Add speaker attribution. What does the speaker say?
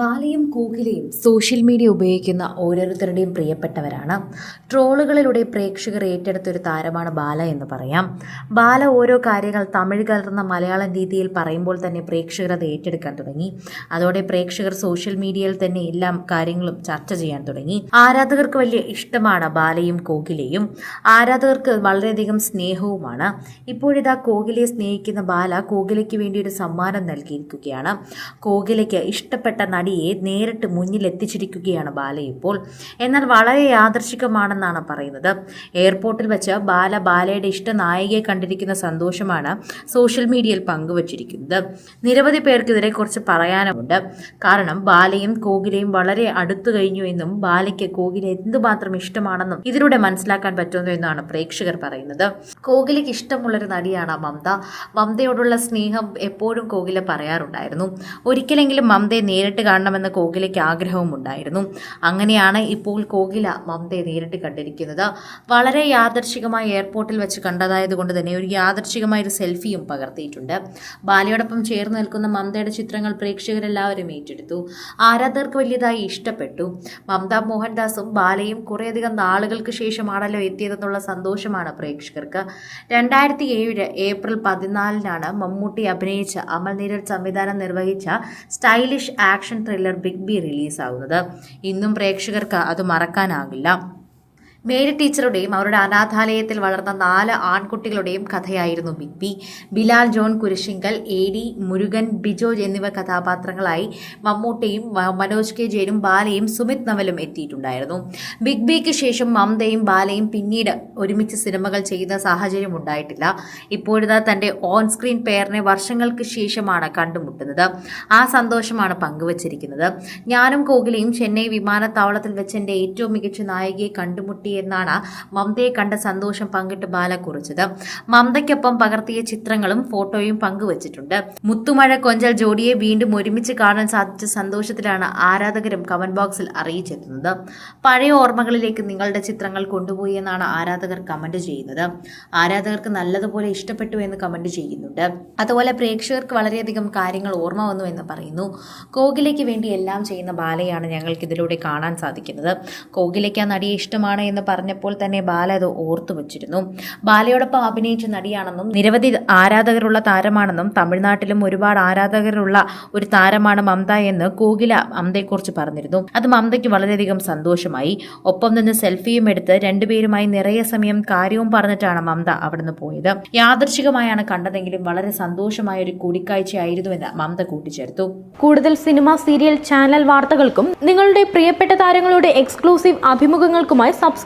Speaker 1: ബാലയും കൂകിലയും social media ഉപയോഗിക്കുന്ന ഓരോരുത്തരുടെയും പ്രിയപ്പെട്ടവരാണ്. ട്രോളുകളിലൂടെ പ്രേക്ഷകർ ഏറ്റെടുത്ത ഒരു താരമാണ് ബാല എന്ന് പറയാം. ബാല ഓരോ കാര്യങ്ങൾ തമിഴ് കലർന്ന മലയാളം രീതിയിൽ പറയുമ്പോൾ തന്നെ പ്രേക്ഷകർ അത് ഏറ്റെടുക്കാൻ തുടങ്ങി. അതോടെ പ്രേക്ഷകർ സോഷ്യൽ മീഡിയയിൽ തന്നെ എല്ലാ കാര്യങ്ങളും ചർച്ച ചെയ്യാൻ തുടങ്ങി. ആരാധകർക്ക് വലിയ ഇഷ്ടമാണ് ബാലയും കോകിലയും. ആരാധകർക്ക് വളരെയധികം സ്നേഹവുമാണ്. ഇപ്പോഴിതാ കോകിലയെ സ്നേഹിക്കുന്ന ബാല കോകിലയ്ക്ക് വേണ്ടി ഒരു സമ്മാനം നൽകിയിരിക്കുകയാണ്. കോകിലയ്ക്ക് ഇഷ്ടപ്പെട്ട നടിയെ നേരിട്ട് മുന്നിലെത്തിച്ചിരിക്കുകയാണ് ബാല ഇപ്പോൾ. എന്നാൽ വളരെ യാദർശികമാണെന്നാണ് പറയുന്നത്. എയർപോർട്ടിൽ വെച്ച് ബാല ബാലയുടെ ഇഷ്ട നായികയെ കണ്ടിരിക്കുന്ന സന്തോഷമാണ് സോഷ്യൽ മീഡിയയിൽ പങ്കുവച്ചിരിക്കുന്നത്. നിരവധി പേർക്കെതിരെ കുറിച്ച് പറയാനുമുണ്ട് കാരണം ബാലയും കോകിലയും വളരെ അടുത്തു കഴിഞ്ഞു എന്നും ബാലയ്ക്ക് കോകില എന്തുമാത്രം ഇഷ്ടമാണെന്നും ഇതിലൂടെ മനസ്സിലാക്കാൻ പറ്റുന്നു എന്നാണ് പ്രേക്ഷകർ പറയുന്നത്. കോകിലയ്ക്ക് ഇഷ്ടമുള്ളൊരു നടിയാണ് മമത. മമതയോടുള്ള സ്നേഹം എപ്പോഴും കോകില പറയാറുണ്ടായിരുന്നു. ഒരിക്കലെങ്കിലും മമതയെ നേരിട്ട് കാണണമെന്ന് കോകിലയ്ക്ക് ആഗ്രഹവും ഉണ്ടായിരുന്നു അങ്ങനെയാണ് ഇപ്പോൾ കോകില മമതയെ നേരിട്ട് കണ്ടിരിക്കുന്നത്. വളരെ യാദർശികമായി എയർപോർട്ടിൽ വെച്ച് കണ്ടതായതുകൊണ്ട് തന്നെ ഒരു യാദർശികമായ ഒരു സെൽഫിയും പകർത്തിയിട്ടുണ്ട്. ബാലയോടൊപ്പം ചേർന്ന് നിൽക്കുന്ന മമതയുടെ ചിത്രങ്ങൾ പ്രേക്ഷകരെല്ലാവരും ഏറ്റെടുത്തു. ആരാധകർക്ക് വലിയതായി ഇഷ്ടപ്പെട്ടു. മമത മോഹൻദാസും ബാലയും കുറേയധികം നാളുകൾക്ക് ശേഷമാണല്ലോ എത്തിയതെന്നുള്ള സന്തോഷമാണ് പ്രേക്ഷകർക്ക്. രണ്ടായിരത്തി ഏഴ് ഏപ്രിൽ പതിനാലിനാണ് മമ്മൂട്ടി അഭിനയിച്ച അമൽ നീരൽ സംവിധാനം നിർവഹിച്ച stylish action thriller big B റിലീസാകുന്നത് ഇന്നും പ്രേക്ഷകർക്ക് അത് മറക്കാനാകില്ല. മേരി ടീച്ചറുടെയും അവരുടെ അനാഥാലയത്തിൽ വളർന്ന നാല് ആൺകുട്ടികളുടെയും കഥയായിരുന്നു big B. Bilal John Kurisinkal Eddy Murugan Bijo എന്നിവ കഥാപാത്രങ്ങളായി മമ്മൂട്ടിയും മനോജ് കെ ജയനും ബാലയും സുമിത് നവലും എത്തിയിട്ടുണ്ടായിരുന്നു. ബിഗ് ബിക്ക് ശേഷം മമതയും ബാലയും പിന്നീട് ഒരുമിച്ച് സിനിമകൾ ചെയ്യുന്ന സാഹചര്യം ഉണ്ടായിട്ടില്ല. ഇപ്പോഴത്തെ തന്റെ ഓൺ സ്ക്രീൻ പേരിനെ വർഷങ്ങൾക്ക് ശേഷമാണ് കണ്ടുമുട്ടുന്നത്. ആ സന്തോഷമാണ് പങ്കുവച്ചിരിക്കുന്നത്. ഞാനും കോകിലയും ചെന്നൈ വിമാനത്താവളത്തിൽ വെച്ച് എന്റെ ഏറ്റവും മികച്ച നായികയെ കണ്ടുമുട്ടി എന്നാണ് മമതയെ കണ്ട സന്തോഷം പങ്കിട്ട് ബാല കുറിച്ചത്. മമതയ്ക്കൊപ്പം പകർത്തിയ ചിത്രങ്ങളും ഫോട്ടോയും പങ്കുവച്ചിട്ടുണ്ട്. മുത്തുമഴ കൊഞ്ചൽ ജോഡിയെ വീണ്ടും ഒരുമിച്ച് കാണാൻ സാധിച്ച സന്തോഷത്തിലാണ് ആരാധകരും കമന്റ് ബോക്സിൽ അറിയിച്ചെത്തുന്നത്. പഴയ ഓർമ്മകളിലേക്ക് നിങ്ങളുടെ ചിത്രങ്ങൾ കൊണ്ടുപോയി എന്നാണ് ആരാധകർ കമന്റ് ചെയ്യുന്നത്. ആരാധകർക്ക് നല്ലതുപോലെ ഇഷ്ടപ്പെട്ടു എന്ന് കമന്റ് ചെയ്യുന്നുണ്ട്. അതുപോലെ പ്രേക്ഷകർക്ക് വളരെയധികം കാര്യങ്ങൾ ഓർമ്മ വന്നു എന്ന് പറയുന്നു. കോകിലയ്ക്ക് വേണ്ടി എല്ലാം ചെയ്യുന്ന ബാലയാണ് ഞങ്ങൾക്ക് ഇതിലൂടെ കാണാൻ സാധിക്കുന്നത്. കോകിലയ്ക്ക് ആ നടിയെ ഇഷ്ടമാണ് എന്ന് പറഞ്ഞപ്പോൾ തന്നെ ബാല അത് ഓർത്തു വച്ചിരുന്നു. ബാലയോടൊപ്പം അഭിനയിച്ച നടിയാണെന്നും നിരവധി ആരാധകരുള്ള താരമാണെന്നും തമിഴ്നാട്ടിലും ഒരുപാട് ആരാധകരുള്ള ഒരു താരമാണ് മമത എന്ന് കോകില മമതയെക്കുറിച്ച് പറഞ്ഞിരുന്നു. അത് മമതയ്ക്ക് വളരെയധികം സന്തോഷമായി. ഒപ്പം നിന്ന് സെൽഫിയും എടുത്ത് രണ്ടുപേരുമായി നിറയെ സമയം കാര്യവും പറഞ്ഞിട്ടാണ് മമത അവിടുന്ന് പോയത്. യാദർശികമായാണ് കണ്ടതെങ്കിലും വളരെ സന്തോഷമായ ഒരു കൂടിക്കാഴ്ചയായിരുന്നുവെന്ന് മമത കൂട്ടിച്ചേർത്തു.
Speaker 2: കൂടുതൽ സിനിമ സീരിയൽ ചാനൽ വാർത്തകൾക്കും നിങ്ങളുടെ പ്രിയപ്പെട്ട താരങ്ങളുടെ എക്സ്ക്ലൂസീവ് അഭിമുഖങ്ങൾക്കുമായി